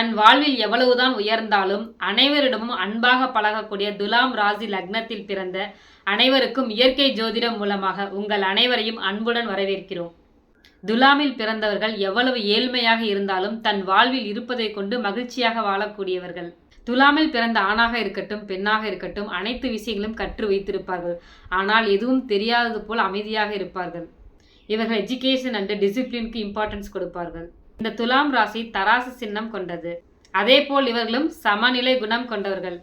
தன் வாழ்வில் எவ்வளவுதான் உயர்ந்தாலும் அனைவரிடமும் அன்பாக பழகக்கூடிய துலாம் ராசி லக்னத்தில் பிறந்த அனைவருக்கும் இயற்கை ஜோதிடம் மூலமாக உங்கள் அனைவரையும் அன்புடன் வரவேற்கிறோம். துலாமில் பிறந்தவர்கள் எவ்வளவு ஏழ்மையாக இருந்தாலும் தன் வாழ்வில் இருப்பதை கொண்டு மகிழ்ச்சியாக வாழக்கூடியவர்கள். துலாமில் பிறந்த ஆணாக இருக்கட்டும் பெண்ணாக இருக்கட்டும் அனைத்து விஷயங்களும் கற்று வைத்திருப்பார்கள். ஆனால் எதுவும் தெரியாதது போல் அமைதியாக இருப்பார்கள். இவர்கள் எஜுகேஷன் அண்ட் டிசிப்ளினுக்கு இம்பார்ட்டன்ஸ் கொடுப்பார்கள். இந்த துலாம் ராசி தராசு சின்னம் கொண்டது. அதேபோல் இவர்களும் சமநிலை குணம் கொண்டவர்கள்.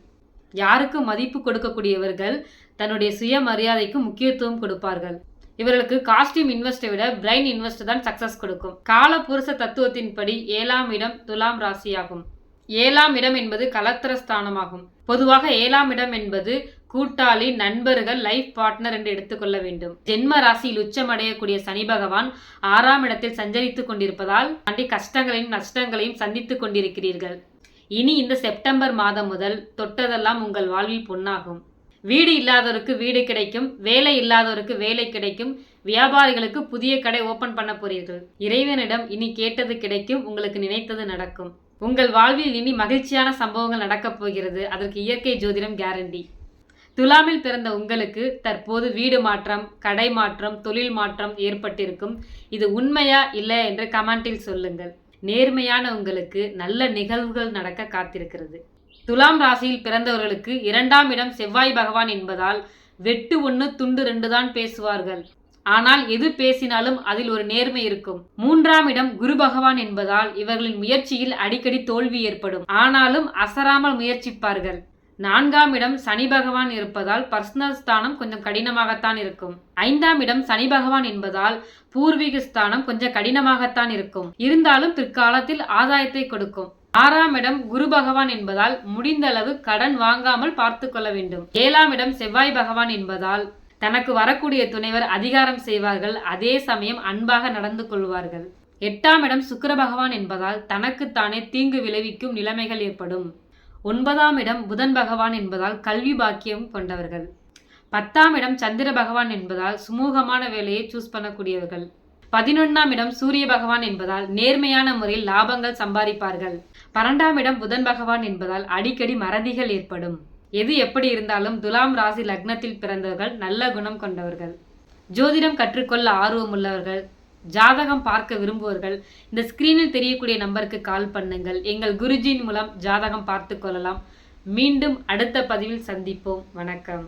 யாருக்கு மதிப்பு கொடுக்கக்கூடியவர்கள் தன்னுடைய சுயமரியாதைக்கு முக்கியத்துவம் கொடுப்பார்கள். இவர்களுக்கு காஸ்டியூம் இன்வெஸ்ட்டை விட பிரைன் இன்வெஸ்ட் தான் சக்சஸ் கொடுக்கும். கால புருஷ தத்துவத்தின்படி ஏழாம் இடம் துலாம் ராசியாகும். ஏழாம் இடம் என்பது கலத்திர ஸ்தானமாகும். பொதுவாக ஏழாம் இடம் என்பது கூட்டாளி நண்பர்கள் லைஃப் பார்ட்னர் என்று எடுத்துக்கொள்ள வேண்டும். ஜென்ம ராசியில் உச்சமடையக்கூடிய சனி பகவான் ஆறாம் இடத்தில் சஞ்சரித்துக் கொண்டிருப்பதால் அண்டி கஷ்டங்களையும் நஷ்டங்களையும் சந்தித்துக் கொண்டிருக்கிறீர்கள். இனி இந்த செப்டம்பர் மாதம் முதல் தொட்டதெல்லாம் உங்கள் வாழ்வில் பொன்னாகும். வீடு இல்லாதவருக்கு வீடு கிடைக்கும் வேலை இல்லாதவருக்கு வேலை கிடைக்கும் வியாபாரிகளுக்கு புதிய கடை ஓபன் பண்ண போறீர்கள். இறைவனிடம் இனி கேட்டது கிடைக்கும் உங்களுக்கு நினைத்தது நடக்கும். உங்கள் வாழ்வில் இனி மகிழ்ச்சியான சம்பவங்கள் நடக்கப் போகிறது. அதற்கு இயற்கை ஜோதிடம் கேரண்டி துலாமில் பிறந்த உங்களுக்கு தற்போது வீடு மாற்றம் கடை மாற்றம் தொழில் மாற்றம் ஏற்பட்டிருக்கும். இது உண்மையா இல்லை என்று கமெண்டில் சொல்லுங்கள். நேர்மையான உங்களுக்கு நல்ல நிகழ்வுகள் நடக்க காத்திருக்கிறது. துலாம் ராசியில் பிறந்தவர்களுக்கு இரண்டாம் இடம் செவ்வாய் பகவான் என்பதால் வெட்டு ஒன்று துண்டு ரெண்டு தான் பேசுவார்கள். ஆனால் எது பேசினாலும் அதில் ஒரு நேர்மை இருக்கும். மூன்றாம் இடம் குரு பகவான் என்பதால் இவர்களின் முயற்சியில் அடிக்கடி தோல்வி ஏற்படும். ஆனாலும் அசராமல் முயற்சிப்பார்கள். நான்காம் இடம் சனி பகவான் இருப்பதால் பர்சனல் ஸ்தானம் கொஞ்சம் கடினமாகத்தான் இருக்கும். ஐந்தாம் இடம் சனி பகவான் என்பதால் பூர்வீக ஸ்தானம் கொஞ்சம் கடினமாகத்தான் இருக்கும். இருந்தாலும் பிற்காலத்தில் ஆதாயத்தை கொடுக்கும். ஆறாம் இடம் குரு பகவான் என்பதால் முடிந்த அளவு கடன் வாங்காமல் பார்த்து கொள்ள வேண்டும். ஏழாம் இடம் செவ்வாய் பகவான் என்பதால் தனக்கு வரக்கூடிய துணைவர் அதிகாரம் செய்வார்கள். அதே சமயம் அன்பாக நடந்து கொள்வார்கள். எட்டாம் இடம் சுக்கர பகவான் என்பதால் தனக்குத்தானே தீங்கு விளைவிக்கும் நிலைமைகள் ஏற்படும். ஒன்பதாம் இடம் புதன் பகவான் என்பதால் கல்வி பாக்கியம் கொண்டவர்கள். பத்தாம் இடம் சந்திர பகவான் என்பதால் சுமூகமான வேலையை சூஸ் பண்ணக்கூடியவர்கள். பதினொன்றாம் இடம் சூரிய பகவான் என்பதால் நேர்மையான முறையில் லாபங்கள் சம்பாதிப்பார்கள். பன்னெண்டாம் இடம் புதன் பகவான் என்பதால் அடிக்கடி மறதிகள் ஏற்படும். எது எப்படி இருந்தாலும் துலாம் ராசி லக்னத்தில் பிறந்தவர்கள் நல்ல குணம் கொண்டவர்கள். ஜோதிடம் கற்றுக்கொள்ள ஆர்வம் உள்ளவர்கள். ஜாதகம் பார்க்க விரும்புவர்கள் இந்த ஸ்கிரீனில் தெரியக்கூடிய நம்பருக்கு கால் பண்ணுங்கள். எங்கள் குருஜியின் மூலம் ஜாதகம் பார்த்து கொள்ளலாம். மீண்டும் அடுத்த பதிவில் சந்திப்போம். வணக்கம்.